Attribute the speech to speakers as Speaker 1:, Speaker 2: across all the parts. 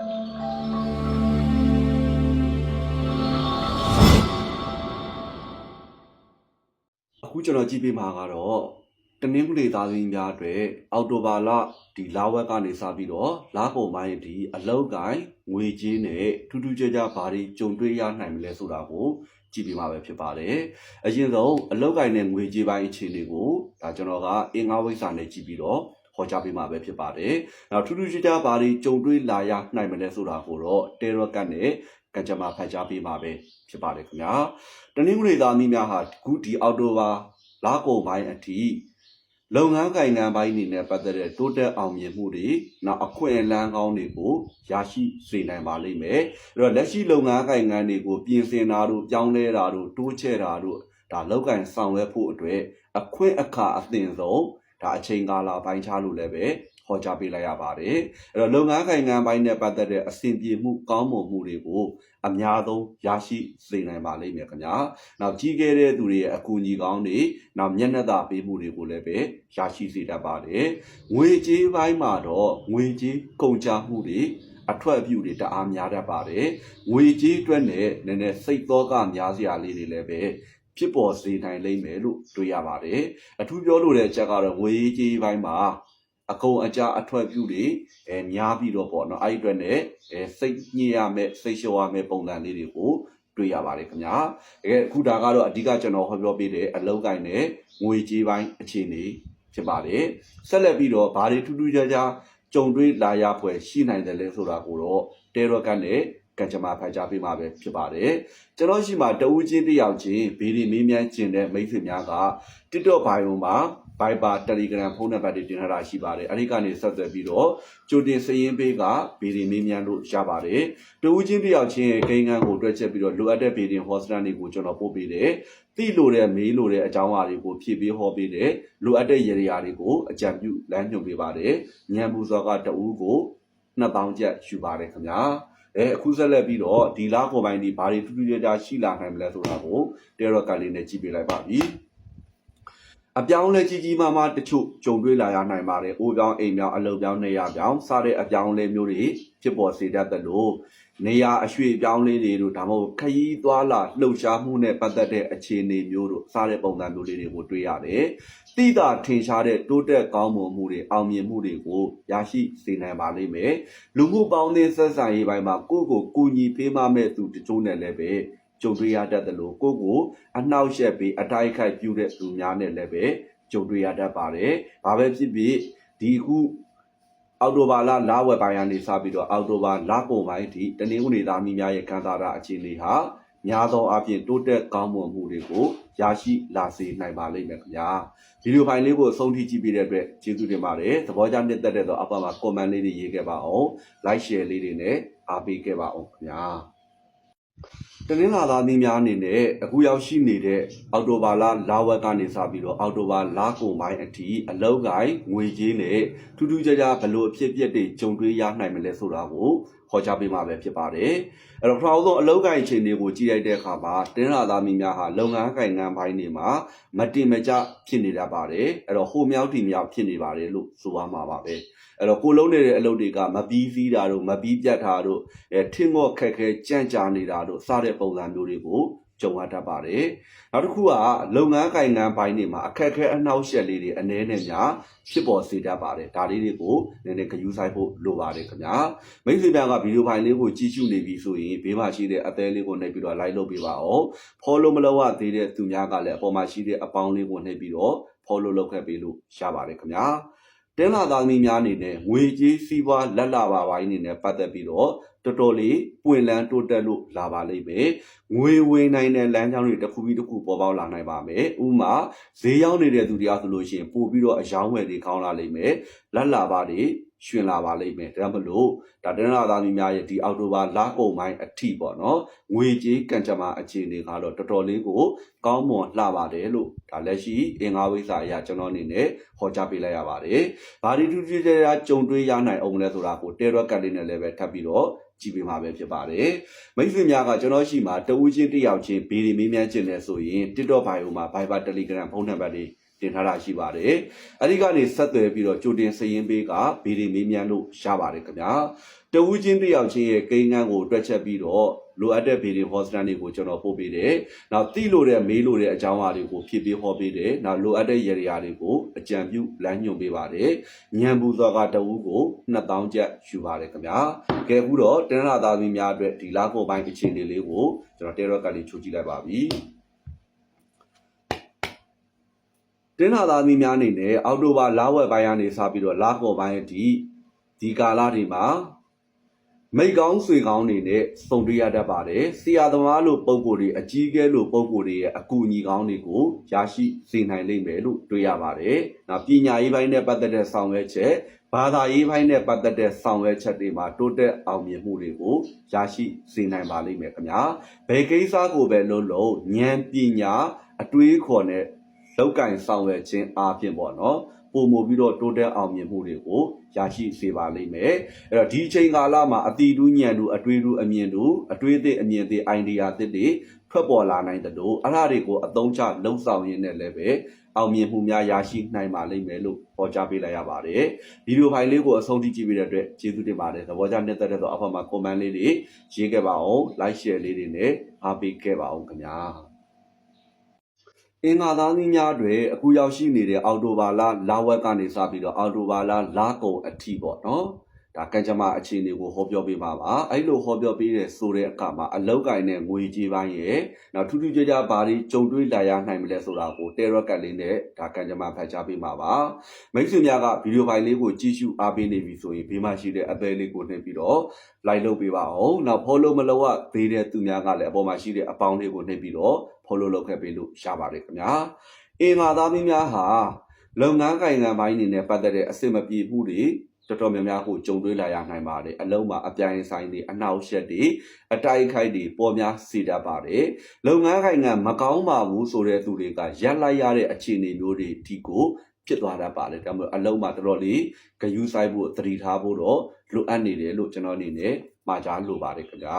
Speaker 1: အခုကျွန်တော်ကြည့်ပေးမှာကတော့တနင်္ဂနွေသားသမီးများအတွက်အောက်တိုဘာလဒီလာဝက်ကနေစပြီးတော့လာကုန်ပိုင်းဒီအလောက်ကိုင်းငွေကြေးနဲ့ထူးထူးခြားခြားဘာတွေကြုံတွေ့ရနိုင်မလဲဆိုတာကိုကြည့်ပေးမှာပဲဖြစ်ပါတယ်။အရင်ဆုံးအလောက်ကိုင်းနဲ့ငွေကြေးပိုင်းအခြေအနေကိုဒါကျွန်တော်ကအင်္ဂါဝိဇ္ဇာနဲ့ကြည့်ပြီးတော့ ဟောကြားပေးမှာပဲဖြစ်ပါတယ်။နောက်ထူးထူးခြားခြားဘာတွေကြုံတွေ့လာရနိုင်မလဲဆိုတာကိုတော့တေရော့ကတ်နဲ့ကံကြမ္မာဖတ်ကြားပေးမှာပဲဖြစ်ပါတယ်ခင်ဗျာ။တနင်္ဂနွေသားသမီးများဟာအခုဒီအောက်တိုဘာလာကုန်ပိုင်းအထိလုပ်ငန်းကိုင်ငန်းပိုင်းအနေနဲ့ပတ်သက်တဲ့တိုးတက်အောင်မြင်မှုတွေနောက်အခွင့်အလမ်းကောင်းတွေကိုရရှိစေနိုင်ပါလိမ့်မယ်။အဲ့တော့လက်ရှိလုပ်ငန်းကိုင်ငန်းတွေကိုပြင်ဆင်တာတို့ပြောင်းလဲတာတို့တိုးချဲ့တာတို့ဒါလောက်ကင်ဆောင်ရွက်ဖို့အတွက်အခွင့်အခါအသင့်ဆုံး ဒါအချိန်ကာလပိုင်းခြားလို့လည်းပဲဟောကြားပေးလိုက်ရပါတယ်။အဲ့တော့လုပ်ငန်းကိုင်ငန်းပိုင်းနဲ့ပတ်သက်တဲ့အဆင်ပြေမှုကောင်းမွန်မှုတွေကိုအများဆုံးရရှိစေနိုင်ပါလိမ့်မယ်ခင်ဗျာ။နောက်ကြီးခဲ့တဲ့သူတွေရဲ့အကူအညီကောင်းတွေနောက်မျက်နှာသာပေးမှုတွေကိုလည်းပဲရရှိစေတတ်ပါတယ်။ငွေကြေးပိုင်းမှာတော့ငွေကြေးကုန်ကျမှုတွေအထွက်အပြုတွေတအားများတတ်ပါတယ်။ငွေကြေးအတွက်နဲ့နည်းနည်းစိတ်သောကများစရာလေးတွေလည်းပဲ ဖြစ်ပေါ်စေနိုင်လိမ့်မယ်လို့တွေ့ရပါတယ်။အထူးပြောလို့တဲ့အချက်ကတော့ငွေကြေးပိုင်းမှာအကုန်အကြအထွက်ပြုတွေအဲများပြီးတော့ပေါ့နော်အဲ့ဒီအတွက်နဲ့အဲစိတ်ညစ်ရမယ်စိတ်လျှော့ရမယ်ပုံစံလေးတွေကိုတွေ့ရပါတယ်ခင်ဗျာတကယ်အခုဒါကတော့အဓိကကျွန်တော်ဟောပြောပေးတဲ့အလုံးကိုင်းနဲ့ငွေကြေးပိုင်းအခြေအနေဖြစ်ပါတယ်ဆက်လက်ပြီးတော့ဘာတွေထူးထူးခြားခြားကြုံတွေ့လာရဖွယ်ရှိနိုင်တယ်လဲဆိုတာကိုတော့တေရော့ကန်နဲ့ ကံကြမ္မာဖတ်ကြားပေးမှာပဲဖြစ်ပါတယ်ကျွန်တော်ရှိမှာတဦးချင်းတစ်ယောက်ချင်းဗီဒီမေးမြန်းကျင်တဲ့မိတ်ဆွေများက TikTok bio မှာ Viber Telegram ဖုန်းနံပါတ်တွေတင်ထားတာရှိပါတယ်အဲဒီကနေဆက်သွယ်ပြီးတော့ကြိုတင်စည်ရင်းပေးကဗီဒီမေးမြန်းလို့ရပါတယ်တဦးချင်းတစ်ယောက်ချင်းရဲ့ကိန်းဂန်းကိုတွက်ချက်ပြီးတော့လိုအပ်တဲ့ဗီဒီဟောစတန်တွေကိုကျွန်တော်ပို့ပေးတယ်သိလို့တဲ့မေးလို့တဲ့အကြောင်းအရာတွေကိုဖြည့်ပေးဟောပေးတယ်လိုအပ်တဲ့ရေရာတွေကိုအကြံပြုလမ်းညွှန်ပေးပါတယ်ညံပူစောကတဦးကို2000ကျပ်ယူပါတယ်ခင်ဗျာ အဲအခုဆက်လက်ပြီးတော့ဒီလားခေါ်ပိုင်းဒီဘာတွေထူးထူးခြားခြားရှိလာနိုင်မလဲဆိုတာကိုတေရော့ကလေးနဲ့ကြည့်ပေးလိုက်ပါပြီအပြောင်းလဲကြီးကြီးမားမားတချို့ကြုံတွေ့လာရနိုင်ပါတယ်။အိုးပြောင်းအိမ်ပြောင်းအလုပ်ပြောင်းနေရပြောင်းစတဲ့အပြောင်းလဲမျိုးတွေဖြစ်ပေါ်စေတတ်တယ်လို့ နေရအရွှေ့ပြောင်းလေးတွေတို့ဒါမှမဟုတ်ခရီးသွားလာလှုပ်ရှားမှုနဲ့ပတ်သက်တဲ့အခြေအနေမျိုးတို့စတဲ့ပုံစံမျိုးလေးတွေကိုတွေ့ရတယ်။တိတာထင်ရှားတဲ့တိုးတက်ကောင်းမွန်မှုတွေအောင်မြင်မှုတွေကိုရရှိစေနိုင်ပါလိမ့်မယ်။လူမှုပေါင်းသင်းဆက်ဆံရေးပိုင်းမှာကိုယ့်ကိုကူညီပေးမမဲ့သူတချို့နဲ့လည်းပဲကြုံတွေ့ရတတ်တယ်လို့ကိုယ့်ကိုအနှောက်အယှက်ပြီးအတိုက်ခိုက်ပြုတဲ့သူများနဲ့လည်းပဲကြုံတွေ့ရတတ်ပါတယ်။ဘာပဲဖြစ်ဖြစ်ဒီခု အော်တိုဘာလလာဝက်ပိုင်းကနေစပြီးတော့အော်တိုဘာလကုန်ပိုင်းဒီတနင်္ဂနွေသားမိများရဲ့ခံစားတာအခြေအနေဟာများသောအားဖြင့်တိုးတက်ကောင်းမွန်မှုတွေကိုရရှိလာစေနိုင်ပါလိမ့်မယ်ခင်ဗျာဗီဒီယိုဖိုင်လေးကိုအဆုံးထိကြည့်ပေးတဲ့အတွက်ကျေးဇူးတင်ပါတယ်သဘောကျနှစ်သက်တဲ့တော့အပေါ်မှာ comment လေးတွေရေးခဲ့ပါအောင် like share လေးတွေနဲ့အားပေးခဲ့ပါအောင်ခင်ဗျာ တနင်္လာသားသမီးများအနေနဲ့အခုရောက်ရှိနေတဲ့အော်တိုဘာလလာဝက်ကနေစပြီးတော့အော်တိုဘာလကုန်ပိုင်းအထိအလောက်ကိုင်းငွေကြေးနဲ့ထူးထူးခြားခြားဘလို့အဖြစ်အပျက်တွေကြုံတွေ့ရနိုင်မလဲဆိုတာကို ဟောကြားပေးမှာပဲဖြစ်ပါတယ်။အဲ့တော့ပထမဆုံးအလောက်ကိုင်းအခြေအနေကိုကြည့်လိုက်တဲ့အခါမှာတင်းလာသားမီများဟာလုပ်ငန်းကိုင်ငန်းပိုင်းတွေမှာမတင်မကျဖြစ်နေတတ်ပါတယ်။အဲ့တော့ဟိုမြောက်တီမြောက်ဖြစ်နေပါတယ်လို့ဆိုပါမှာပါပဲ။အဲ့တော့ကိုလုံးနေတဲ့အလုပ်တွေကမပြီးစည်းတာတို့မပြီးပြတ်တာတို့အဲထင်းမော့ခက်ခဲကြန့်ကြာနေတာတို့စတဲ့ပုံစံမျိုးတွေကို ကြုံရတတ်ပါတယ်။နောက်တစ်ခုကလုပ်ငန်းကိုင်ငန်းပိုင်းတွေမှာအခက်အခဲအနှောက်အယှက်လေးတွေအနည်းနဲ့များဖြစ်ပေါ်စေတတ်ပါတယ်။ဒါလေးတွေကိုနည်းနည်းဂရုစိုက်ဖို့လိုပါတယ်ခင်ဗျာ။မိတ်ဆွေများကဗီဒီယိုဖိုင်လေးကိုကြည့်ရှုနေပြီဆိုရင်ဘေးမှာရှိတဲ့အသေးလေးကိုနှိပ်ပြီးတော့ like လုပ်ပေးပါအောင်။ follow မလုပ်ရသေးတဲ့သူများကလည်းအပေါ်မှာရှိတဲ့အပေါင်းလေးကိုနှိပ်ပြီးတော့ follow လုပ်ခဲ့ပေးလို့ရပါတယ်ခင်ဗျာ။တင်းလာသားသမီးများအနေနဲ့ငွေကြေးစီးပွားလက်လာပါပိုင်းအနေနဲ့ပတ်သက်ပြီးတော့ တော်တော်လေးပွင့်လန်းတိုးတက်လို့လာပါလိမ့်မယ်။ငွေဝင်နိုင်တဲ့လမ်းကြောင်းတွေတစ်ခုပြီးတစ်ခုပေါ်ပေါက်လာနိုင်ပါမယ်။ဥပမာဈေးရောက်နေတဲ့သူတရားဆိုလို့ရှိရင်ပို့ပြီးတော့အယောင်းဝယ်တွေခေါင်းလာလိမ့်မယ်။လက်လာပါတွေရှင်လာပါလိမ့်မယ်ဒါမှမဟုတ်ဒါတနင်္လာသားများရဲ့ဒီအောက်တိုဘာလကုန်ပိုင်းအထိပေါ့နော်ငွေကြေးကံကြမ္မာအခြေအနေကတော့တော်တော်လေးကိုကောင်းမွန်လှပါတယ်လို့ဒါလက်ရှိအင်္ဂါဝိဇ္ဇာအရကျွန်တော်အနေနဲ့ဟောကြားပေးလိုက်ရပါတယ်။ဘာဒီတူတူကြရာကြုံတွေ့ရနိုင်အောင်လဲဆိုတာကိုတေရော့ကတ်လေးနဲ့လည်းပဲထပ်ပြီးတော့ ကြည့်ပေးမှာပဲဖြစ်ပါတယ်။မိတ်ဆွေများကကျွန်တော်ရှိမှာတဦးချင်းတစ်ယောက်ချင်းဗီဒီမေးမြန်းခြင်းနဲ့ဆိုရင် TikTok bio မှာ Viber Telegram ဖုန်းနံပါတ်တွေ တင်ထားတာရှိပါတယ်။အဲဒီကနေဆက်သွယ်ပြီးတော့ကြိုတင်စရင်ပေးကဗီဒီမေးမြန်းလို့ရပါတယ်ခင်ဗျာ။တဝူးချင်းတစ်ယောက်ချင်းရဲ့ကိန်းဂန်းကိုတွက်ချက်ပြီးတော့လိုအပ်တဲ့ဗီဒီဟောစတန်တွေကိုကျွန်တော်ပို့ပေးတယ်။နောက်တိလို့တဲ့မေးလို့တဲ့အကြောင်းအရာတွေကိုဖြည့်ပေးဟောပေးတယ်။နောက်လိုအပ်တဲ့ရရာတွေကိုအကြံပြုလမ်းညွှန်ပေးပါတယ်။ညံဘူးသောကတဝူးကို2000ကျပ်ယူပါတယ်ခင်ဗျာ။ကဲအခုတော့တနင်္လာသားသမီးများအတွက်ဒီလာကိုပိုင်းအခြေအနေလေးကိုကျွန်တော်တဲရော့ကလေးချိုးကြည့်လိုက်ပါပြီ။ တင်းလာသားသမီးများအနေနဲ့အောက်တိုဘာလဝက်ပိုင်းကနေစပြီးတော့လာကော်ပိုင်းအထိဒီကာလတွေမှာမိတ်ကောင်းဆွေကောင်းတွေနဲ့စုံတွေ့ရတတ်ပါတယ်။ဆရာသမားလို့ပုံကိုယ်တွေအကြီးအကဲလို့ပုံကိုယ်တွေရဲ့အကူအညီကောင်းတွေကိုရရှိစေနိုင်လိမ့်မယ်လို့တွေ့ရပါတယ်။နောက်ပညာရေးပိုင်းနဲ့ပတ်သက်တဲ့ဆောင်ရွက်ချက်ဘာသာရေးပိုင်းနဲ့ပတ်သက်တဲ့ဆောင်ရွက်ချက်တွေမှာတိုးတက်အောင်မြင်မှုတွေကိုရရှိစေနိုင်ပါလိမ့်မယ်ခင်ဗျာ။ဘယ်ကိစ္စကိုပဲလုံးလုံးဉာဏ်ပညာအတွေးခေါ်နဲ့ လောက်ကင်ဆောင်ရွက်ခြင်းအပြင်ပေါ့နော်ပုံမူပြီးတော့တိုးတက်အောင်မြင်မှုတွေကိုရရှိစေပါလိမ့်မယ်အဲ့တော့ဒီအချိန်ကာလမှာအတီတူးညံတူအတွေးတူအမြင်တူအတွေးသစ်အမြင်သစ် idea သစ်တွေထွက်ပေါ်လာနိုင်တယ်လို့အဲ့ဒါတွေကိုအသုံးချလှုံ့ဆော်ရင်းနဲ့လည်းပဲအောင်မြင်မှုများရရှိနိုင်ပါလိမ့်မယ်လို့ဟောကြားပေးလိုက်ရပါတယ်ဗီဒီယိုဖိုင်လေးကိုအဆုံးထိကြည့်ပြီးတဲ့အတွက်ကျေးဇူးတင်ပါတယ်သဘောကျနှစ်သက်တဲ့တော့အဖက်မှာ comment လေးတွေရေးခဲ့ပါအောင် like share လေးတွေနဲ့အားပေးခဲ့ပါအောင်ခင်ဗျာ အင်္ဂါသားသမီးများတွေအခုရောက်ရှိနေတဲ့အော်တိုဘာလလာဝက်ကနေစပြီးတော့အော်တိုဘာလလာကုံအထိပေါ့နော် ဒါကံကြမ္မာအခြေအနေကိုဟောပြောပေးပါပါအဲ့လိုဟောပြောပေးတဲ့ဆိုတဲ့အခါမှာအလောက်ကင်နဲ့ငွေကြေးပိုင်းရဲ့နောက်ထူးထူးခြားခြားဘာတွေကြုံတွေ့လာရနိုင်မလဲဆိုတာကိုတဲရော့ကတ်လေးနဲ့ဒါကံကြမ္မာဖတ်ကြားပေးပါပါမိတ်ဆွေများကဗီဒီယိုဖိုင်လေးကိုကြည့်ရှုအားပေးနေပြီဆိုရင်ဘေးမှာရှိတဲ့အသေးလေးကိုနှိပ်ပြီးတော့ like လုပ်ပေးပါအောင်နောက် follow မလုပ်ရသေးတဲ့သူများကလည်းအပေါ်မှာရှိတဲ့အပေါင်းလေးကိုနှိပ်ပြီးတော့ follow လုပ်ခဲ့ပေးလို့ရပါတယ်ခင်ဗျာအင်္ဂါသားမင်းများဟာလုပ်ငန်းကိုင်ငံပိုင်းအနေနဲ့ပတ်သက်တဲ့အဆင်မပြေမှုတွေ တော်တော်များများကိုကြုံတွေ့လာရနိုင်ပါတယ်အလုံးမှာအပြိုင်ဆိုင်တွေအနှောက်အယှက်တွေအတိုက်ခိုက်တွေပေါ်များစေတတ်ပါတယ်လုပ်ငန်းကိုင်ငံမကောင်းပါဘူးဆိုတဲ့သူတွေကရက်လိုက်ရတဲ့အခြေအနေမျိုးတွေဒီကိုဖြစ်သွားတတ်ပါတယ်ဒါမှမဟုတ်အလုံးမှာတော်တော်လေးဂယူးဆိုင်ဖို့သတိထားဖို့တော့လိုအပ်နေတယ်လို့ကျွန်တော်အနေနဲ့မှာကြားလိုပါတယ်ခင်ဗျာ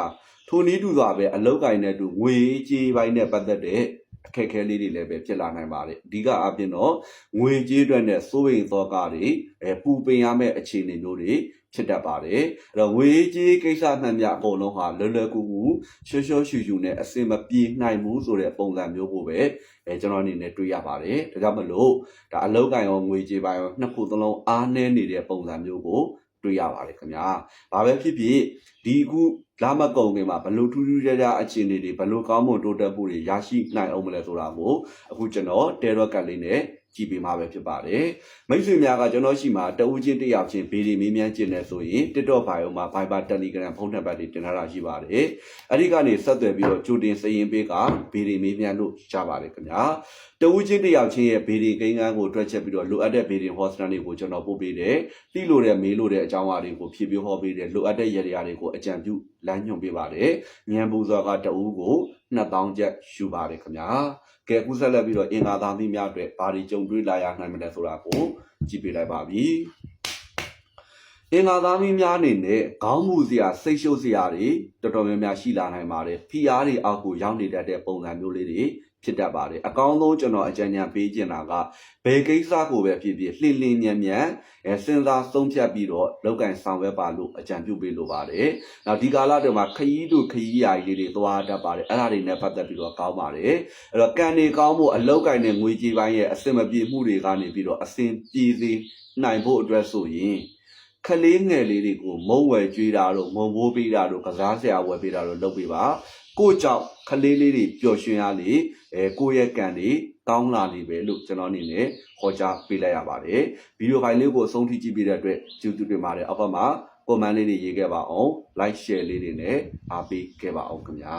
Speaker 1: ထိုနည်းတူစွာပဲအလောက်ကင်နဲ့တူငွေကြေးပိုင်းနဲ့ပတ်သက်တဲ့ အခက်အခဲလေးတွေလည်းပဲဖြစ်လာနိုင်ပါတယ်အဓိကအပြင်တော့ငွေကြေးအတွက်နဲ့စိုးရိမ်သောကတွေအဲပူပင်ရမယ့်အခြေအနေမျိုးတွေဖြစ်တတ်ပါတယ်အဲ့တော့ငွေကြေးကိစ္စမှန်များအကုန်လုံးဟာလွယ်လွယ်ကူကူရှော့ရှော့ရှူရှူနဲ့အစင်မပြေနိုင်ဘူးဆိုတဲ့ပုံစံမျိုးကိုပဲအဲကျွန်တော်အနေနဲ့တွေ့ရပါတယ်ဒါကြောင့်မလို့ဒါအလောက်ကင်ရောငွေကြေးပိုင်းရောနှစ်ခုသလုံးအားနည်းနေတဲ့ပုံစံမျိုးကိုတွေ့ရပါတယ်ခင်ဗျာဘာပဲဖြစ်ဖြစ်ဒီအခု လာမကုံခင်မှာဘလို့ထူးထူးခြားခြားအခြေအနေတွေဘလို့ကောင်းမွန်တိုးတက်မှုတွေရရှိနိုင်အောင်မလဲဆိုတာကိုအခုကျွန်တော်တဲရော့ကတ်လေးနဲ့ ကြည့်ပေးမှာပဲဖြစ်ပါတယ်မိတ်ဆွေများကကျွန်တော်ရှိမှာတဦးချင်းတစ်ယောက်ချင်းဗီဒီမေးမြန်းခြင်းနဲ့ဆိုရင် TikTok bio မှာ Viber Telegram ဖုန်းနံပါတ်တွေတင်ထားတာရှိပါတယ်အဲ့ဒီကနေဆက်သွယ်ပြီးတော့ကြိုတင်စရင်ပေးကဗီဒီမေးမြန်းလို့ရပါတယ်ခင်ဗျာတဦးချင်းတစ်ယောက်ချင်းရဲ့ဗီဒီကိန်းဂန်းကိုတွက်ချက်ပြီးတော့လိုအပ်တဲ့ဗီဒီဟောစတန်တွေကိုကျွန်တော်ပို့ပေးတယ်။တိလို့တဲ့မေးလို့တဲ့အကြောင်းအရာတွေကိုဖြည့်ပြဟောပေးတယ်။လိုအပ်တဲ့ရည်ရည်တွေကိုအကြံပြုလမ်းညွှန်ပေးပါတယ်။ဉာဏ်ပူဇော်ကတဦးကို2000ကျပ်ယူပါတယ်ခင်ဗျာ။ ကဲအခုဆက်လက်ပြီးတော့အင်္ဂါသားသမီးများအတွက်ဘာတွေကြုံတွေ့လာရနိုင်မလဲဆိုတာကိုကြည့်ပေးလိုက်ပါပြီ။ အင်္ဂါသားမင်းများအနေနဲ့ခေါင်းမူစရာစိတ်ရှုပ်စရာတွေတော်တော်များများရှိလာနိုင်ပါတယ်။ဖီအားတွေအောက်ကိုရောက်နေတတ်တဲ့ပုံစံမျိုးလေးတွေဖြစ်တတ်ပါတယ်အကောင်းဆုံးကျွန်တော်အကြံဉာဏ်ပေးချင်တာကဘယ်ကိစ္စကိုပဲဖြစ်ဖြစ်လှင်လင်းမြန်မြန်အဲစဉ်းစားဆုံးဖြတ်ပြီးတော့လောက်ကင်ဆောင်ရွက်ပါလို့အကြံပြုပေးလိုပါတယ်။နောက်ဒီကာလတွေမှာခရီးတို့ခရီးရာကြီးတွေသွားတတ်ပါတယ်အဲ့ဒါတွေနဲ့ပတ်သက်ပြီးတော့ကောင်းပါတယ်။အဲ့တော့ကံတွေကောင်းဖို့အလောက်ကင်နဲ့ငွေကြေးပိုင်းရဲ့အစင်မပြေမှုတွေကနေပြီးတော့အစင်ပြေစေနိုင်ဖို့အတွက်ဆိုရင် ခလေးငယ်လေးတွေကိုမုံဝယ်ကျွေးတာတို့မုံဘိုးပေးတာတို့ကစားစရာဝယ်ပေးတာတို့လုပ်ပေးပါကို့ကြောင့်ခလေးလေးတွေပျော်ရွှင်ရလေအဲကိုယ့်ရဲ့ကံတွေကောင်းလာနေပဲလို့ကျွန်တော်အနေနဲ့ဟောကြားပေးလိုက်ရပါတယ်ဗီဒီယိုဖိုင်လေးကိုအဆုံးထိကြည့်ပေးတဲ့အတွက်ကျေးဇူးတင်ပါတယ်အောက်ဘက်မှာ comment လေးတွေရေးခဲ့ပါအောင် like share လေးတွေနဲ့အားပေးခဲ့ပါအောင်ခင်ဗျာ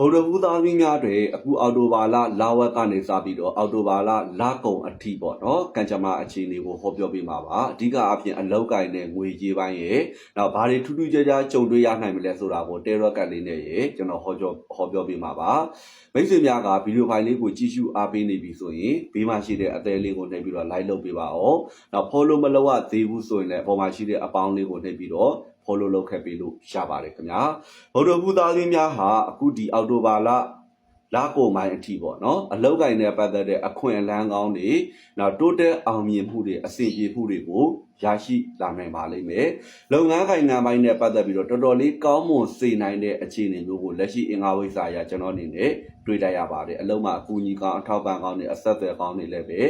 Speaker 1: ဗုဒ္ဓဘုသားသမီးများတွေအခုအော်တိုဘာလလာဝက်ကနေစပြီးတော့အော်တိုဘာလလာကုံအထိပေါ့နော်ကံကြမ္မာအခြေအနေကိုဟောပြောပေးမှာပါအဓိကအဖြစ်အလောက်ကင်နဲ့ငွေကြေးပိုင်းရဲ့နောက်ဘာတွေထူးထူးခြားခြားကြုံတွေ့ရနိုင်မလဲဆိုတာကိုတဲရော့ကတ်လေးနဲ့ရေကျွန်တော်ဟောပြောဟောပြောပေးမှာပါမိတ်ဆွေများကဗီဒီယိုဖိုင်လေးကိုကြည့်ရှုအားပေးနေပြီဆိုရင်ဘေးမှာရှိတဲ့အသေးလေးကိုနှိပ်ပြီးတော့ like လုပ်ပေးပါအောင်နောက် follow မလုပ်ရသေးဘူးဆိုရင်လည်းအပေါ်မှာရှိတဲ့အပေါင်းလေးကိုနှိပ်ပြီးတော့ follow လုပ်ခဲ့ပေးလို့ရပါတယ်ခင်ဗျာဗုဒ္ဓဘုသားသမီးများဟာအခုဒီအောက်တိုဘာလလာကိုမိုင်းအထိပေါ့နော်အလောက်ကင်နဲ့ပတ်သက်တဲ့အခွင့်အလမ်းကောင်းတွေနောက်တိုးတက်အောင်မြင်မှုတွေအစီအပြေမှုတွေကို ရရှိလာနိုင်ပါလိမ့်မယ်လုပ်ငန်းကိုင်ငန်းပိုင်းနဲ့ပတ်သက်ပြီးတော့တော်တော်လေးကောင်းမွန်စေနိုင်တဲ့အခြေအနေမျိုးကိုလက်ရှိအင်္ဂါဝိဇ္ဇာအရကျွန်တော်အနေနဲ့တွေ့လိုက်ရပါတယ်အလုံးမှာအကူအညီကောင်းအထောက်ပံ့ကောင်းတွေအဆက်အသွယ်ကောင်းတွေလည်းပဲ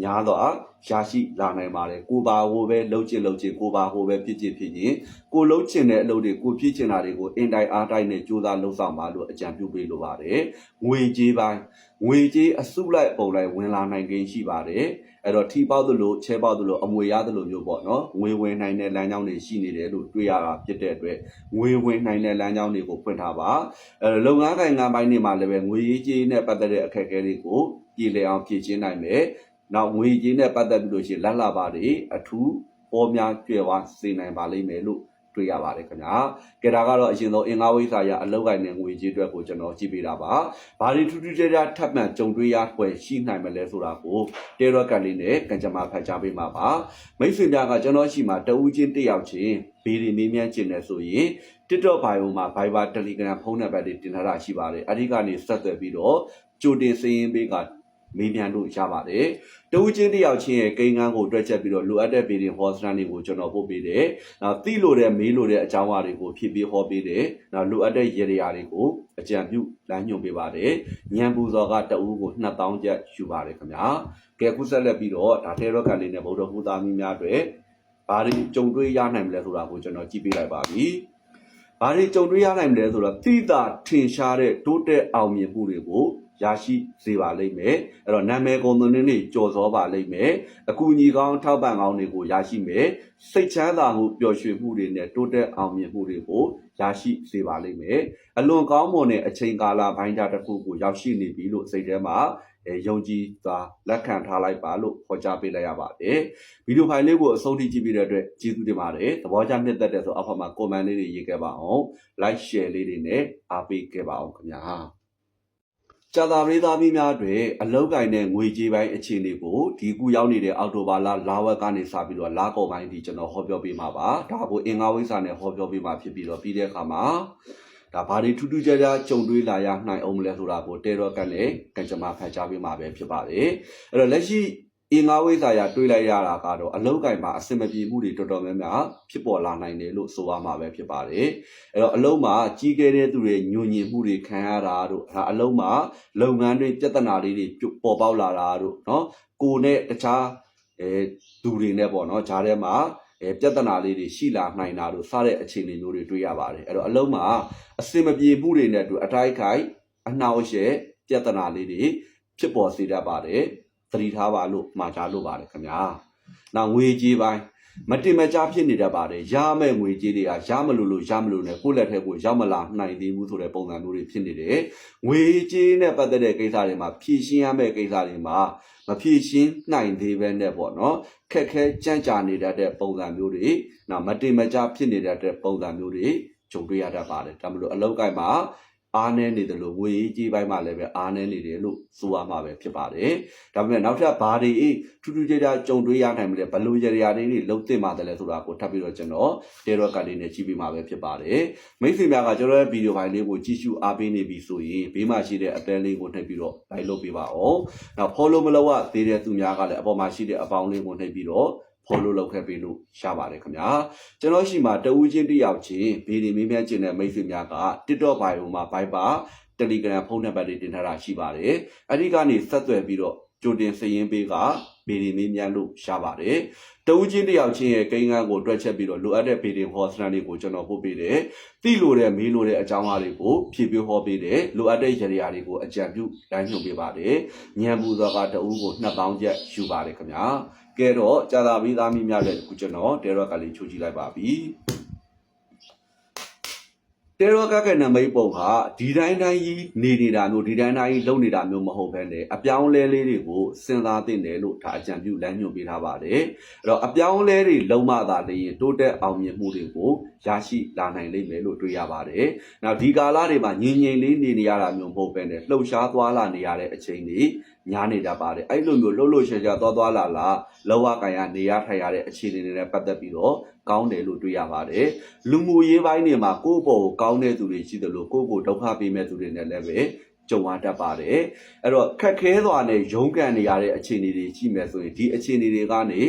Speaker 1: များတော့ရရှိလာနိုင်ပါတယ်ကိုပါဟိုပဲလှုပ်ချင်လှုပ်ချင်ကိုပါဟိုပဲဖြစ်ချင်ဖြစ်ရင်ကိုလှုပ်ချင်တဲ့အလုပ်တွေကိုဖြစ်ချင်တာတွေကိုအင်တိုင်းအားတိုင်းနဲ့ကြိုးစားလှုပ်ဆောင်ပါလို့အကြံပြုပေးလိုပါတယ်ငွေကြေးပိုင်းငွေကြေးအစုလိုက်ပုံလိုက်ဝင်လာနိုင်ခြင်းရှိပါတယ် အဲ့တော့ထီပေါက်သလိုချဲပေါက်သလိုအမွေရသလိုမျိုးပေါ့နော်ငွေဝင်နိုင်တဲ့လမ်းကြောင်းတွေရှိနေတယ်လို့တွေ့ရတာဖြစ်တဲ့အတွက်ငွေဝင်နိုင်တဲ့လမ်းကြောင်းတွေကိုဖွင့်ထားပါအဲ့တော့လုပ်ငန်းကိုင်ငန်းပိုင်းတွေမှာလည်းပဲငွေရေးကြေးနဲ့ပတ်သက်တဲ့အခက်အခဲတွေကိုပြည်လည်အောင်ဖြည့်ရှင်းနိုင်မယ်နောက်ငွေကြေးနဲ့ပတ်သက်ပြီးလို့ရှိရင်လက်လာပါတွေအထူးပေါ်များကျွယ်ဝစေနိုင်ပါလိမ့်မယ်လို့ တွေ့ရပါတယ်ခင်ဗျာကဲဒါကတော့အရင်ဆုံးအင်္ဂါဝိဇ္ဇာရအလောက်ကိုင်းတဲ့ငွေကြေးအတွက်ကိုကျွန်တော်ကြည့်ပေးတာပါဘာတွေထူးထူးခြားခြားထပ်မံကြုံတွေ့ရဖွယ်ရှိနိုင်မလဲဆိုတာကိုတေရော့ကန်လေးနဲ့ကံကြမ္မာဖတ်ကြားပေးမှာပါမိတ်ဆွေများကကျွန်တော်ရှိမှာတဦးချင်းတစ်ယောက်ချင်းဗီဒီမေးမြန်းခြင်းနဲ့ဆိုရင် TikTok bio မှာ Viber Telegram ဖုန်းနံပါတ်တွေတင်ထားတာရှိပါတယ်အဲဒီကနေဆက်သွယ်ပြီးတော့ကြိုတင်စည်ရင်းပေးက မေးမြန်းလို့ရပါတယ်တဦးချင်းတစ်ယောက်ချင်းရဲ့ကိန်းကန်းကိုတွက်ချက်ပြီးတော့လိုအပ်တဲ့ဗီဒီဟောစတန်တွေကိုကျွန်တော်ပို့ပေးတယ်။နောက်သိလို့တဲ့မေးလို့တဲ့အကြောင်းအရာတွေကိုဖြည့်ပြီးဟောပေးတယ်။နောက်လိုအပ်တဲ့ရေရာတွေကိုအကြံပြုလမ်းညွှန်ပေးပါတယ်။ညံပူဇော်ကတဦးကို2000ကျပ်ယူပါတယ်ခင်ဗျာ။ကဲခုဆက်လက်ပြီးတော့ဒါတဲရော့ကန်လေးနဲ့ဗုဒ္ဓဟူသားမီးများတွေဘာတွေကြုံတွေ့ရနိုင်မလဲဆိုတာကိုကျွန်တော်ကြည့်ပေးလိုက်ပါပြီ။ဘာတွေကြုံတွေ့ရနိုင်မလဲဆိုတော့တိတာထင်ရှားတဲ့တိုးတက်အောင်မြင်မှုတွေကို ရရှိစေပါလိမ့်မယ်အဲ့တော့နာမည်ကုန်သွင်းနေကြော်စောပါလိမ့်မယ်အကူအညီကောင်းထောက်ပံ့ကောင်းတွေကိုရရှိမယ်စိတ်ချမ်းသာမှုပျော်ရွှင်မှုတွေနဲ့တိုးတက်အောင်မြင်မှုတွေကိုရရှိစေပါလိမ့်မယ်အလွန်ကောင်းမွန်တဲ့အချိန်ကာလပိုင်းခြားတစ်ခုကိုရောက်ရှိနေပြီလို့စိတ်ထဲမှာအဲယုံကြည်စွာလက်ခံထားလိုက်ပါလို့ခေါ်ကြားပေးလိုက်ရပါတယ်ဗီဒီယိုဖိုင်လေးကိုအဆုံးထိကြည့်ပြီးတဲ့အတွက်ကျေးဇူးတင်ပါတယ်သဘောကျနှစ်သက်တဲ့ဆိုအောက်မှာ comment လေးတွေရေးခဲ့ပါအောင် like share လေးတွေနဲ့အားပေးခဲ့ပါအောင်ခင်ဗျာ ကြာသာရေးသားပြီးများတွေအလောက်ကင်တဲ့ငွေကြေးပိုင်းအခြေအနေကိုဒီကူရောက်နေတဲ့အောက်တိုဘာလလာဝက်ကနေစပြီးတော့လာကော်ပိုင်းဒီကျွန်တော်ဟောပြောပေးမှာပါဒါကိုအင်္ဂါဝိဇ္ဇာနဲ့ဟောပြောပေးမှာဖြစ်ပြီးတော့ပြီးတဲ့အခါမှာဒါဘာတွေထူးထူးခြားခြားကြုံတွေ့လာရနိုင်အောင်မလဲဆိုတာကိုတေရော့ကတ်နဲ့ကံကြမ္မာဖတ်ကြားပေးမှာပဲဖြစ်ပါတယ်အဲ့တော့လက်ရှိ အင်္ဂါဝိဇာရတွေးလိုက်ရတာကတော့အလောက်ကင်မှာအစင်မပြေမှုတွေတော်တော်များများဖြစ်ပေါ်လာနိုင်တယ်လို့ဆိုပါမှာပဲဖြစ်ပါတယ်။အဲတော့အလုံးမှာကြီးခဲ့တဲ့သူတွေညွညင်မှုတွေခံရတာတို့ဒါအလုံးမှာလုပ်ငန်းတွေပြဿနာလေးတွေပေါ်ပေါက်လာတာတို့နော်ကိုနဲ့တခြားအဲသူတွေနဲ့ပေါ့နော်ဂျားထဲမှာအဲပြဿနာလေးတွေရှိလာနိုင်တာတို့စတဲ့အခြေအနေမျိုးတွေတွေ့ရပါတယ်။အဲတော့အလုံးမှာအစင်မပြေမှုတွေနဲ့အတူအတိုက်ခိုက်အနှောက်အယှက်ပြဿနာလေးတွေဖြစ်ပေါ်စေတတ်ပါတယ်။ သတိထားပါလို့မှာကြားလို့ပါတယ်ခင်ဗျာ။နောက်ငွေကြေးပိုင်းမတင်မကြဖြစ်နေတတ်ပါတယ်။ရမယ့်ငွေကြေးတွေကရမလို့လို့ရမလို့နဲ့ကိုယ့်လက်ထဲကိုရောက်မလာနိုင်သေးဘူးဆိုတဲ့ပုံစံမျိုးတွေဖြစ်နေတယ်။ငွေကြေးနဲ့ပတ်သက်တဲ့ကိစ္စတွေမှာဖြည့်ရှင်းရမယ့်ကိစ္စတွေမှာမဖြည့်ရှင်းနိုင်သေးပဲနဲ့ပေါ့နော်။ခက်ခဲကြမ်းကြာနေတတ်တဲ့ပုံစံမျိုးတွေနောက်မတင်မကြဖြစ်နေတတ်တဲ့ပုံစံမျိုးတွေကြုံတွေ့ရတတ်ပါတယ်။ဒါမလို့အလောက်ကိုက်မှာ အားနည်းနေတယ်လို့ငွေရေးကြီးပိုင်းမှာလည်းပဲအားနည်းနေတယ်လို့ဆိုရမှာပဲဖြစ်ပါတယ်။ဒါပေမဲ့နောက်ထပ်ဘာတွေထူးထူးခြားခြားကြုံတွေ့ရနိုင်မလဲဘလို့ရရလေးတွေလုံးသိမှတယ်လဲဆိုတာကိုထပ်ပြီးတော့ကျွန်တော်တေရော့ကလေးနဲ့ကြည့်ပြီးမှာပဲဖြစ်ပါတယ်။မိတ်ဆွေများကကျွန်တော်ရဲ့ဗီဒီယိုဖိုင်လေးကိုကြည့်ရှုအားပေးနေပြီဆိုရင်ဘေးမှာရှိတဲ့အတဲလေးကိုနှိပ်ပြီးတော့ like လုပ်ပေးပါအောင်။နောက် follow မလုပ်ရသေးတဲ့သူများကလည်းအပေါ်မှာရှိတဲ့အပေါင်းလေးကိုနှိပ်ပြီးတော့ follow လုပ်ခဲ့ပေးလို့ရပါတယ်ခင်ဗျာကျွန်တော်ရှိမှာတဦးချင်းတစ်ယောက်ချင်းဗီဒီမေးမြန်းခြင်းတဲ့မိတ်ဆွေများက TikTok bio မှာ Viber Telegram ဖုန်းနံပါတ်တွေတင်ထားတာရှိပါတယ်အဲ့ဒီကနေဆက်သွယ်ပြီးတော့ကြိုတင်စည်ရင်းပေးကဗီဒီမေးမြန်းလို့ရပါတယ်တဦးချင်းတစ်ယောက်ချင်းရဲ့ကိန်းဂန်းကိုတွက်ချက်ပြီးတော့လိုအပ်တဲ့ဗီဒီဟောစတန်တွေကိုကျွန်တော်ပို့ပေးတယ်သိလို့တဲ့မေးလို့တဲ့အကြောင်းအရာတွေကိုဖြည့်ပြဟောပေးတယ်လိုအပ်တဲ့ရည်ရည်တွေကိုအကြံပြုလမ်းညွှန်ပေးပါတယ်ညံပူသောကတဦးကို2000ကျပ်ယူပါတယ်ခင်ဗျာ ကဲတော့ကြာသာပြီးသားမိများတဲ့ခုကျွန်တော်တေရော့ကလေးချိုးကြည့်လိုက်ပါပြီ တေရော့ကကနမိတ်ပုံဟာဒီတိုင်းတိုင်းကြီးနေနေတာမျိုးဒီတိုင်းတိုင်းကြီးလုံနေတာမျိုးမဟုတ်ဘဲနဲ့အပြောင်းလဲလေးတွေကိုစဉ်းစားသင့်တယ်လို့ဒါအကြံပြုလမ်းညွှန်ပေးထားပါတယ်အဲ့တော့အပြောင်းလဲတွေလုံမှသာလျှင်တိုးတက်အောင်မြင်မှုတွေကိုရရှိလာနိုင်လိမ့်မယ်လို့တွေ့ရပါတယ်နောက်ဒီကာလတွေမှာငြိမ်ငြိမ်လေးနေနေရတာမျိုးမဟုတ်ဘဲနဲ့လှုပ်ရှားသွားလာနေရတဲ့အချိန်တွေညားနေတတ်ပါတယ်အဲ့လိုမျိုးလှုပ်လှုပ်ရှားရှားသွားသွားလာလာလောကကံရနေရထိုင်ရတဲ့အခြေအနေတွေနဲ့ပတ်သက်ပြီးတော့ ကောင်းတယ်လို့တွေ့ရပါတယ်လူမှုရေးပိုင်းတွေမှာကိုယ့်ဘော်ကိုကောင်းတဲ့သူတွေရှိသလိုကိုယ့်ကိုဒုက္ခပေးမဲ့သူတွေနဲ့လည်းပဲကြုံရတတ်ပါတယ်အဲ့တော့ခက်ခဲစွာနဲ့ရုန်းကန်နေရတဲ့အခြေအနေတွေရှိမယ်ဆိုရင်ဒီအခြေအနေတွေကနေ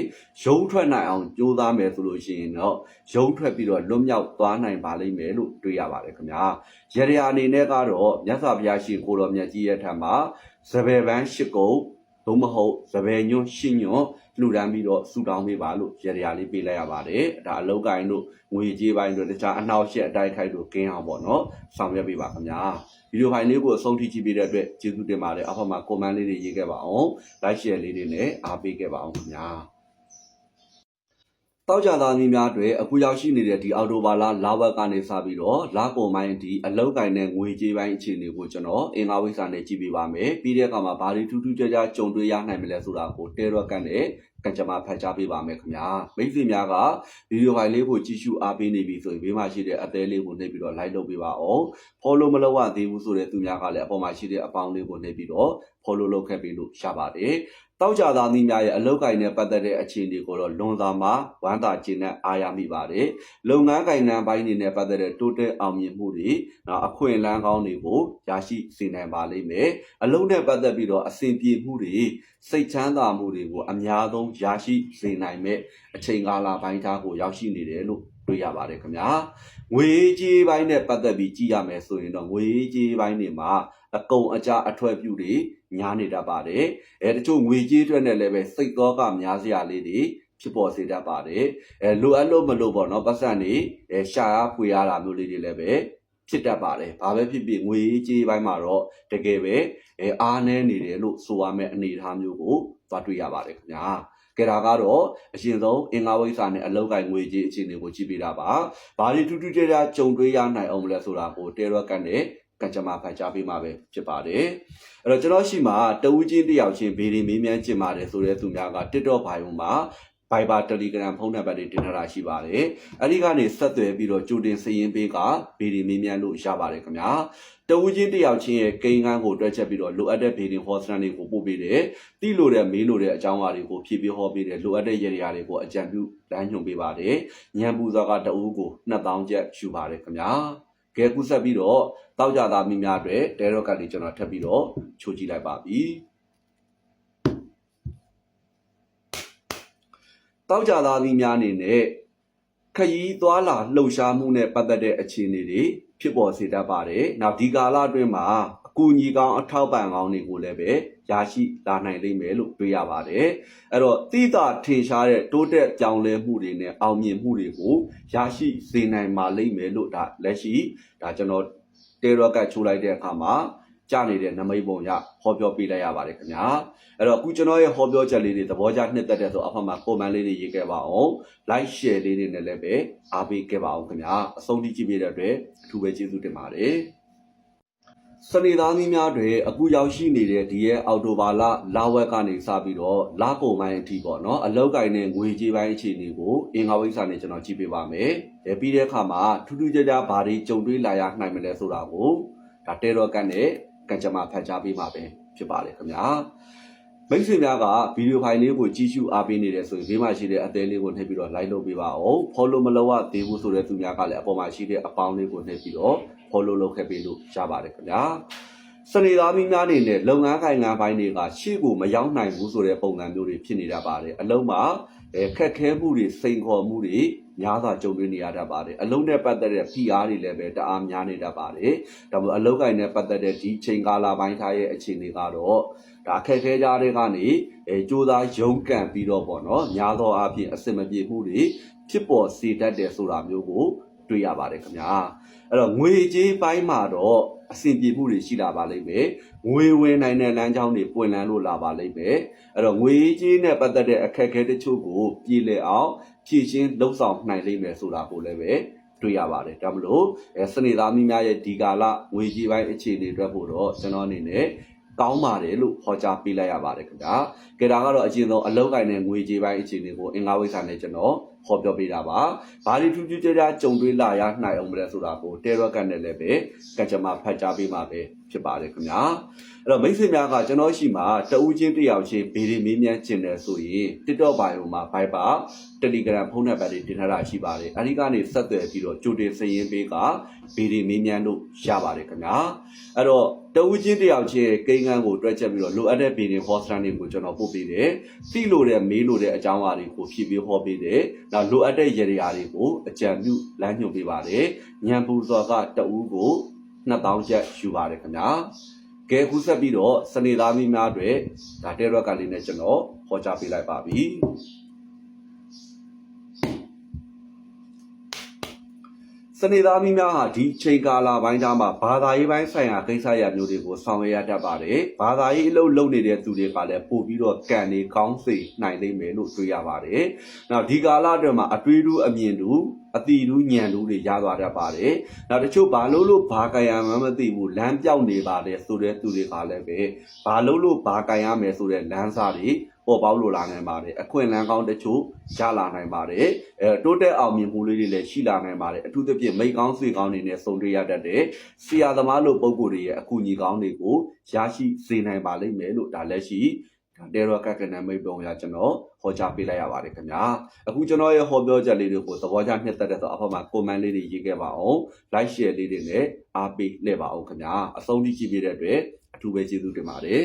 Speaker 1: ရုန်းထွက်နိုင်အောင်ကြိုးစားမယ်ဆိုလို့ရှိရင်တော့ရုန်းထွက်ပြီးတော့လွတ်မြောက်သွားနိုင်ပါလိမ့်မယ်လို့တွေးရပါတယ်ခင်ဗျာရရအနေနဲ့ကတော့မြတ်စွာဘုရားရှင်ကိုတော်မြတ်ကြီးရဲ့ထံမှာဇဗေပန်း၈ကုံ သို့မဟုတ်ဇဗေညွန့်ရှင်းညွန့်လှူဒန်းပြီးတော့ဆူတောင်းပေးပါလို့ရရလေးပေးလိုက်ရပါတယ်ဒါအလောက်ကိုင်းတို့ငွေကြေးပိုင်းတို့တခြားအနှောက်အယှက်အတိုက်ခိုက်တို့ကင်းအောင်ပေါ့နော်ဆောင်ရွက်ပေးပါခင်ဗျာဗီဒီယိုဖိုင်လေးကိုအဆုံးထိကြည့်ပေးတဲ့အတွက်ကျေးဇူးတင်ပါတယ်အောက်မှာ comment လေးတွေရေးခဲ့ပါအောင် like share လေးတွေနဲ့အားပေးခဲ့ပါအောင်ခင်ဗျာ တောက်ကြသားမီးများတွေအခုရောက်ရှိနေတဲ့ဒီအော်တိုဘာလာလာဝက်ကနေစပြီးတော့လာကုန်ပိုင်းဒီအလောက်ကင်တဲ့ငွေကြေးပိုင်းအခြေအနေကိုကျွန်တော်အင်္ဂါဝိစာနဲ့ကြည့်ပေးပါမယ်ပြီးတဲ့အခါမှာဘာတွေထူးထူးခြားခြားကြုံတွေ့ရနိုင်မလဲဆိုတာကိုတဲတော့ကန်နဲ့ ကံကြမ္မာဖတ်ကြားပေးပါမယ်ခင်ဗျာမိတ်ဆွေများကဗီဒီယိုဖိုင်လေးကိုကြည့်ရှုအားပေးနေပြီဆိုရင်ဘေးမှာရှိတဲ့အသေးလေးကိုနှိပ်ပြီးတော့ like လုပ်ပေးပါအောင် follow မလုပ်ရသေးဘူးဆိုတဲ့သူများကလည်းအပေါ်မှာရှိတဲ့အပေါင်းလေးကိုနှိပ်ပြီးတော့ follow လုပ်ခဲ့ပေးလို့ရပါတယ်တောက်ကြသားသီးများရဲ့အလောက်ကိုင်းနဲ့ပတ်သက်တဲ့အခြေအနေကိုတော့လွန်သာမှာဝမ်းသာကျင်နဲ့အားရမိပါတယ်။လုပ်ငန်းကိုင်နှံပိုင်းတွေနဲ့ပတ်သက်တဲ့တိုးတက်အောင်မြင်မှုတွေနောက်အခွင့်အလမ်းကောင်းတွေကိုရရှိစေနိုင်ပါလိမ့်မယ်။အလုပ်နဲ့ပတ်သက်ပြီးတော့အဆင်ပြေမှုတွေ စိတ်ချမ်းသာမှုတွေကိုအများဆုံးရရှိစေနိုင်မဲ့အချိန်ကာလပိုင်းသားကိုရောက်ရှိနေတယ်လို့တွေ့ရပါတယ်ခင်ဗျာ။ငွေကြေးပိုင်းနဲ့ပတ်သက်ပြီးကြည့်ရမယ်ဆိုရင်တော့ငွေကြေးပိုင်းတွေမှာအကုံအကြအထွက်ပြုတွေများနေတတ်ပါတယ်။အဲတချို့ငွေကြေးအတွက်နဲ့လည်းပဲစိတ်သောကများစရာလေးတွေဖြစ်ပေါ်စေတတ်ပါတယ်။အဲလိုအပ်လို့မလို့ပေါ့နော်ပတ်စံနေအဲရှာရဖွေရတာမျိုးလေးတွေလည်းပဲ ဖြစ်တတ်ပါတယ်။ဘာပဲဖြစ်ဖြစ်ငွေကြေးပိုင်းမှာတော့တကယ်ပဲအဲအားနည်းနေတယ်လို့ဆိုရမယ့်အနေအထားမျိုးကိုသွားတွေ့ရပါတယ်ခင်ဗျာ။ကဲဒါကတော့အရင်ဆုံးအင်္ဂါဝိဇ္ဇာနဲ့အလောက်ကင်ငွေကြီးအခြေအနေကိုကြည့်ပေးတာပါ။ဘာတွေထူးထူးခြားခြားကြုံတွေ့ရနိုင်အောင်မလဲဆိုတာကိုတဲရော့ကန်နဲ့ကံကြမ္မာဖတ်ကြားပေးမှာပဲဖြစ်ပါတယ်။အဲ့တော့ကျွန်တော်ရှိမှာတဝူးချင်းတယောက်ချင်းဗီဒီမေးမြန်းကျင်ပါတယ်ဆိုတဲ့သူများက TikTok ဘိုင်မှာ Viber Telegram ဖုန်းနံပါတ်တွေတင်ထားတာရှိပါတယ်။အဲဒီကနေဆက်သွယ်ပြီးတော့ကြိုတင်စာရင်းပေးကဗီဒီမေးမြန်းလို့ရပါတယ်ခင်ဗျာ။တဝူးချင်းတယောက်ချင်းရဲ့ကိန်းကန်းကိုတွက်ချက်ပြီးတော့လိုအပ်တဲ့ဗီဒီဟောစတန်တွေကိုပို့ပေးတယ်။တိလို့တဲ့မေးလို့တဲ့အကြောင်းအရာတွေကိုဖြည့်ပြဟောပေးတယ်။လိုအပ်တဲ့ရည်ရည်တွေကိုအကြံပြုလမ်းညွှန်ပေးပါတယ်။ညံပူစွာကတအူးကို2000ကျပ်ယူပါတယ်ခင်ဗျာ။ကဲကူဆက်ပြီးတော့တောက်ကြသားမိများအတွက်တဲရော့ကတ်လေးကျွန်တော်ထပ်ပြီးတော့ချိုးကြည့်လိုက်ပါပြီ တောက်ကြသားမိများအနေနဲ့ခရီးသွားလာလှုပ်ရှားမှုနဲ့ပတ်သက်တဲ့အခြေအနေတွေဖြစ်ပေါ်စေတတ်ပါတယ်။နောက်ဒီကာလအတွင်းမှာအကူအညီကောင်းအထောက်ပံ့ကောင်းတွေကိုလည်းပဲရရှိလာနိုင်လိမ့်မယ်လို့တွေးရပါတယ်။အဲ့တော့တိတာထင်ရှားတဲ့တိုးတက်ကြောင်လဲမှုတွေနဲ့အောင်မြင်မှုတွေကိုရရှိစေနိုင်ပါလိမ့်မယ်လို့ဒါလက်ရှိဒါကျွန်တော်တေရော့ကတ်ချိုးလိုက်တဲ့အခါမှာ ကြနေတဲ့နမိတ်ပုံရဟောပြောပေးလိုက်ရပါတယ်ခင်ဗျာအဲ့တော့အခုကျွန်တော်ရဲ့ဟောပြောချက်လေးတွေသဘောကျနှစ်သက်တဲ့ဆိုအဖက်မှာ comment လေးတွေရေးခဲ့ပါအောင် like share လေးတွေနဲ့လည်းပဲအားပေးခဲ့ပါအောင်ခင်ဗျာအဆုံးထိကြည့်ပေးတဲ့အတွက်အထူးပဲကျေးဇူးတင်ပါတယ်စနေသားသမီးများတွေအခုရောက်ရှိနေတဲ့ဒီရဲ့အော်တိုဘာလလာဝက်ကနေစပြီးတော့လာကုန်ပိုင်းအထိပေါ့နော်အလောက်ကင်နဲ့ငွေကြေးပိုင်းအခြေအနေကိုအင်္ဂါဝိဇ္ဇာနဲ့ကျွန်တော်ကြည့်ပေးပါမယ်။အဲပြီးတဲ့အခါမှာထူးထူးခြားခြားဘာတွေကြုံတွေ့လာရနိုင်မလဲဆိုတာကိုဒါတဲရော့ကန်နဲ့ ကံကြမ္မာဖတ်ကြားပေးမှာပဲဖြစ်ပါတယ်ခင်ဗျာ။မိတ်ဆွေများကဗီဒီယိုဖိုင်လေးကိုကြည့်ရှုအားပေးနေတယ်ဆိုရင်ဘေးမှာရှိတဲ့အသေးလေးကိုနှိပ်ပြီးတော့ like လုပ်ပေးပါဦး။ follow မလုပ်ရသေးဘူးဆိုတဲ့သူများကလည်းအပေါ်မှာရှိတဲ့အပေါင်းလေးကိုနှိပ်ပြီးတော့ follow လုပ်ခဲ့ပေးလို့ရပါတယ်ခင်ဗျာ။စနေသားမီးများအနေနဲ့လုပ်ငန်းခိုင်ငံပိုင်းတွေကရှေ့ကိုမရောက်နိုင်ဘူးဆိုတဲ့ပုံစံမျိုးတွေဖြစ်နေတာပါတယ်အလုံးမှာ အဲခက်ခဲမှုတွေစိန်ခေါ်မှုတွေများစွာကြုံတွေ့နေရတတ်ပါတယ်အလုံးနဲ့ပတ်သက်တဲ့ PR တွေလည်းပဲတအားများနေတတ်ပါတယ်ဒါပေမဲ့အလုံးကိုင်းနဲ့ပတ်သက်တဲ့ဒီချိန်ကာလပိုင်းထားရဲ့အခြေအနေကတော့ဒါအခက်ခဲကြတဲ့ကနေအဲကြိုးစားရုန်းကန်ပြီးတော့ပေါ့နော်များသောအားဖြင့်အစင်မပြေမှုတွေဖြစ်ပေါ်စေတတ်တယ်ဆိုတာမျိုးကိုတွေ့ရပါတယ်ခင်ဗျာအဲ့တော့ငွေကြေးပိုင်းမှာတော့ အဆင်ပြေမှုတွေရှိလာပါလိမ့်မယ်ငွေဝင်နိုင်တဲ့လမ်းကြောင်းတွေပွင့်လန်းလို့လာပါလိမ့်မယ်အဲ့တော့ငွေကြေးနဲ့ပတ်သက်တဲ့အခက်အခဲတချို့ကိုပြည်လည်အောင်ဖြည့်ရှင်းလှုပ်ဆောင်နိုင်လိမ့်မယ်ဆိုတာကိုလည်းပဲတွေ့ရပါတယ်ဒါမလို့အဲစနေသားမိများရဲ့ဒီကာလငွေကြေးပိုင်းအခြေအနေအတွက်ဖို့တော့ကျွန်တော်အနေနဲ့ကောင်းပါတယ်လို့ဟောကြားပေးလိုက်ရပါတယ်ခင်ဗျာ။ကြဒါကတော့အရင်ဆုံးအလောက်ကိုင်းတဲ့ငွေကြေးပိုင်းအခြေအနေကိုအင်္ဂါဝိဇ္ဇာနဲ့ကျွန်တော် ဟောပြောပေးတာပါ။ဘာတွေထူးထူးခြားခြားကြုံတွေ့လာရနိုင်အောင်မလဲဆိုတာကိုတဲရော့ကန်နဲ့လည်းပဲကကြမ္မာဖတ်ကြားပေးမှာပဲ ဖြစ်ပါတယ်ခင်ဗျာအဲ့တော့မိတ်ဆွေများကကျွန်တော်ရှိမှာတဦးချင်းတစ်ယောက်ချင်းဗီဒီမေးမြန်းကျင်တယ်ဆိုရင် TikTok bio မှာ Viber Telegram ဖုန်းနံပါတ်တွေတင်ထားတာရှိပါတယ်အဲဒီကနေဆက်သွယ်ပြီးတော့ကြိုတင်စာရင်းပေးကဗီဒီမေးမြန်းလို့ရပါတယ်ခင်ဗျာအဲ့တော့တဦးချင်းတစ်ယောက်ချင်းကိန်းဂန်းကိုတွက်ချက်ပြီးတော့လိုအပ်တဲ့ဗီဒီဟောစတန်တွေကိုကျွန်တော်ပို့ပေးတယ်သိလို့တဲ့မေးလို့တဲ့အကြောင်းအရာတွေကိုဖြည့်ပြီးဟောပေးတယ်နောက်လိုအပ်တဲ့ရည်ရည်အားတွေကိုအကြံပြုလမ်းညွှန်ပေးပါတယ်ညံပူစော်ကတဦးကို 2000ကျပ်ယူပါတယ်ခင်ဗျာကဲခုဆက်ပြီးတော့စနေသားမီးများအတွက်ဒါတဲရက်ကလေးနဲ့ကျွန်တော်ဟောကြားပေးလိုက်ပါပြီစနေသားမီးများဟာဒီချိန်ကာလပိုင်းသားမှာဘာသာရေးပိုင်းဆိုင်ရာကိစ္စရပ်မျိုးတွေကိုဆောင်ရွက်ရတတ်ပါတယ်ဘာသာရေးအလုပ်လုပ်နေတဲ့သူတွေကလည်းပို့ပြီးတော့ကံနေကောင်းစေနိုင်လိမ့်မယ်လို့တွေးရပါတယ်နောက်ဒီကာလအတွင်းမှာအတွေးတူးအမြင်တူ အတီတူးညံတူးတွေရသွားတတ်ပါတယ်နောက်တချို့ဘာလို့လို့ဘာကံရမှန်းမသိဘူးလမ်းပြောက်နေပါတယ်ဆိုတဲ့သူတွေကလည်းပဲဘာလို့လို့ဘာကံရမယ်ဆိုတဲ့လမ်းစာတွေပေါ်ပေါက်လို့လာနိုင်ပါတယ်အခွင့်အလမ်းကောင်းတချို့ရလာနိုင်ပါတယ်အဲတိုးတက်အောင်မြင်မှုလေးတွေလည်းရှိလာနိုင်ပါတယ်အထူးသဖြင့်မိတ်ကောင်းဆွေကောင်းတွေနဲ့ဆုံတွေ့ရတတ်တဲ့ဆရာသမားလိုပုံကိုယ်တွေရဲ့အကူအညီကောင်းတွေကိုရရှိစေနိုင်ပါလိမ့်မယ်လို့ဒါလက်ရှိ ဒါတေရောကကနမိတ်ပုံရကျွန်တော်ဟောကြားပေးလိုက်ရပါတယ်ခင်ဗျာအခုကျွန်တော်ရဲ့ဟောပြောချက်လေးတွေကိုသဘောကျနှစ်သက်တဲ့ဆိုအဖေမှာ comment လေးတွေရေးခဲ့ပါအောင် like share လေးတွေနဲ့အားပေးလှည့်ပါအောင်ခင်ဗျာအဆုံးထိကြည့်ပေးတဲ့အတွက်အထူးပဲကျေးဇူးတင်ပါတယ်